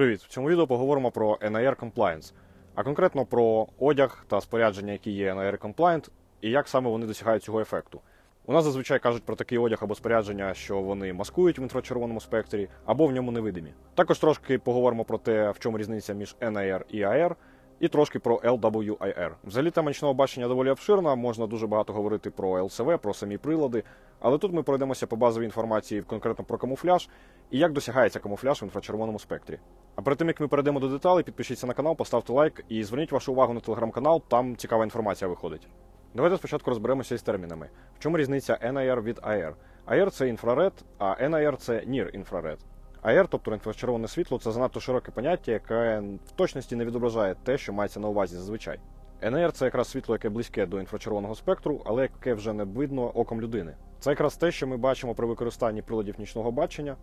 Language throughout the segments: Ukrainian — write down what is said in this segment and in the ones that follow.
Привіт! В цьому відео поговоримо про NIR Compliance, а конкретно про одяг та спорядження, які є NIR Compliant, і як саме вони досягають цього ефекту. У нас зазвичай кажуть про такий одяг або спорядження, що вони маскують в інфрачервоному спектрі або в ньому невидимі. Також трошки поговоримо про те, в чому різниця між NIR і AR, і трошки про LWIR. Взагалі тема нічного бачення доволі обширна, можна дуже багато говорити про LCV, про самі прилади, але тут ми пройдемося по базовій інформації конкретно про камуфляж і як досягається камуфляж в інфрачервоному спектрі. А перед тим як ми перейдемо до деталей, підпишіться на канал, поставте лайк і зверніть вашу увагу на телеграм-канал, там цікава інформація виходить. Давайте спочатку розберемося із термінами. В чому різниця NIR від AR? AR – це інфраред, а NIR – це Near інфраред. AR, тобто інфрачервоне світло, це занадто широке поняття, яке в точності не відображає те, що мається на увазі зазвичай. NIR – це якраз світло, яке близьке до інфрачервоного спектру, але яке вже не видно оком людини. Це якраз те, що ми бачимо при використанні приладів нічного бачення.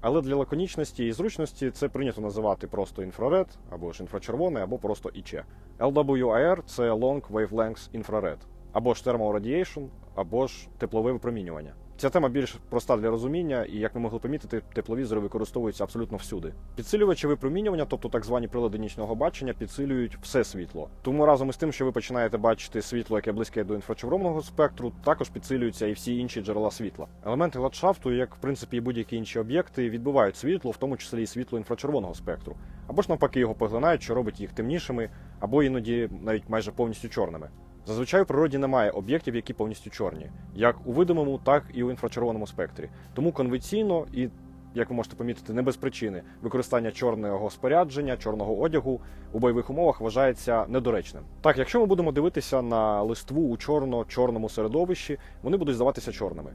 Але для лаконічності і зручності це прийнято називати просто інфраред, або ж інфрачервоне, або просто ІЧ. LWIR – це Long Wavelength Infrared, або ж Thermal Radiation, або ж теплове випромінювання. Ця тема більш проста для розуміння, і як ми могли помітити, тепловізори використовуються абсолютно всюди. Підсилювачі випромінювання, тобто так звані прилади нічного бачення, підсилюють все світло. Тому разом із тим, що ви починаєте бачити світло, яке близьке до інфрачервоного спектру, також підсилюються і всі інші джерела світла. Елементи ландшафту, як в принципі і будь-які інші об'єкти, відбивають світло, в тому числі і світло інфрачервоного спектру, або ж навпаки його поглинають, що робить їх темнішими, або іноді навіть майже повністю чорними. Зазвичай у природі немає об'єктів, які повністю чорні, як у видимому, так і у інфрачервоному спектрі. Тому конвенційно і, як ви можете помітити, не без причини використання чорного спорядження, чорного одягу у бойових умовах вважається недоречним. Так, якщо ми будемо дивитися на листву у чорно-чорному середовищі, вони будуть здаватися чорними.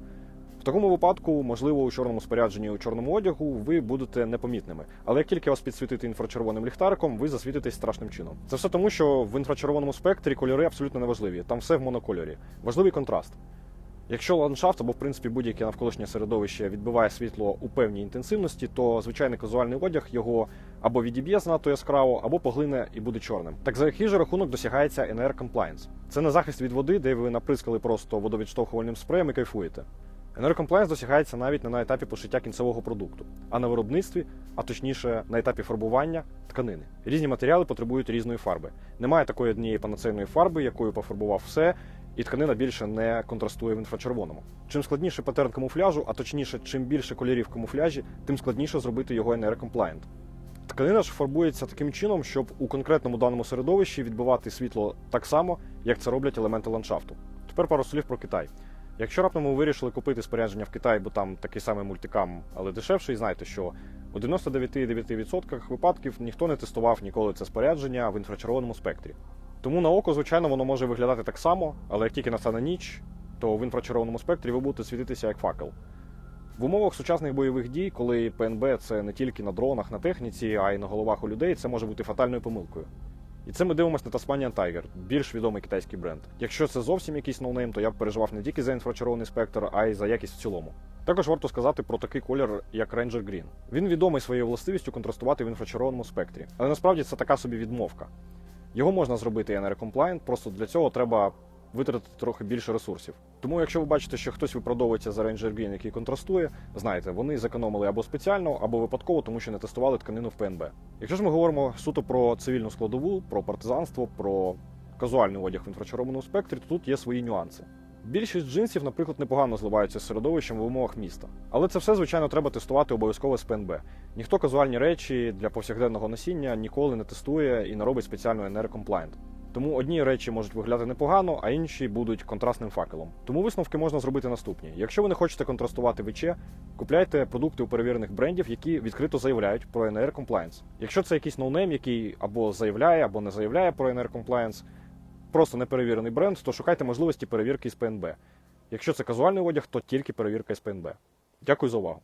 В такому випадку, можливо, у чорному спорядженні у чорному одягу ви будете непомітними. Але як тільки вас підсвітити інфрачервоним ліхтариком, ви засвітитесь страшним чином. Це все тому, що в інфрачервоному спектрі кольори абсолютно не важливі. Там все в монокольорі. Важливий контраст. Якщо ландшафт або в принципі будь-яке навколишнє середовище відбиває світло у певній інтенсивності, то звичайний казуальний одяг його або відіб'є занадто яскраво, або поглине і буде чорним. Так за який же рахунок досягається NR Compliance? Це не захист від води, де ви наприскали просто водовідштовхувальним спреєм і кайфуєте. Енергокомплекс досягається навіть не на етапі пошиття кінцевого продукту, а на виробництві, а точніше на етапі фарбування тканини. Різні матеріали потребують різної фарби. Немає такої однієї панацейної фарби, якою пофарбував все, і тканина більше не контрастує в інфрачервоному. Чим складніше патерн камуфляжу, а точніше, чим більше кольорів камуфляжі, тим складніше зробити його NR-compliant. Тканина ж фарбується таким чином, щоб у конкретному даному середовищі відбивати світло так само, як це роблять елементи ландшафту. Тепер пару слів про Китай. Якщо раптом ви вирішили купити спорядження в Китаї, бо там такий самий мультикам, але дешевший, знайте, що у 99,9% випадків ніхто не тестував ніколи це спорядження в інфрачервоному спектрі. Тому на око, звичайно, воно може виглядати так само, але як тільки настане ніч, то в інфрачервоному спектрі ви будете світитися як факел. В умовах сучасних бойових дій, коли ПНБ це не тільки на дронах, на техніці, а й на головах у людей, це може бути фатальною помилкою. І це ми дивимося на Tasmanian Tiger, більш відомий китайський бренд. Якщо це зовсім якийсь ноунейм, то я б переживав не тільки за інфрачервоний спектр, а й за якість в цілому. Також варто сказати про такий колір, як Ranger Green. Він відомий своєю властивістю контрастувати в інфрачервоному спектрі, але насправді це така собі відмовка. Його можна зробити compliant, просто для цього треба витратити трохи більше ресурсів. Тому, якщо ви бачите, що хтось виправдовується за Ranger Green, який контрастує, знайте, вони зекономили або спеціально, або випадково, тому що не тестували тканину в ПНБ. Якщо ж ми говоримо суто про цивільну складову, про партизанство, про казуальний одяг в інфрачервоному спектрі, то тут є свої нюанси. Більшість джинсів, наприклад, непогано зливаються з середовищем в умовах міста. Але це все, звичайно, треба тестувати обов'язково з ПНБ. Ніхто казуальні речі для повсякденного носіння ніколи не тестує і не робить спеціально compliant. Тому одні речі можуть виглядати непогано, а інші будуть контрастним факелом. Тому висновки можна зробити наступні: якщо ви не хочете контрастувати ВЧ, купляйте продукти у перевірених брендів, які відкрито заявляють про NR compliance. Якщо це якийсь ноунейм, який або заявляє, або не заявляє про NR compliance, просто неперевірений бренд, то шукайте можливості перевірки з ПНБ. Якщо це казуальний одяг, то тільки перевірка з ПНБ. Дякую за увагу.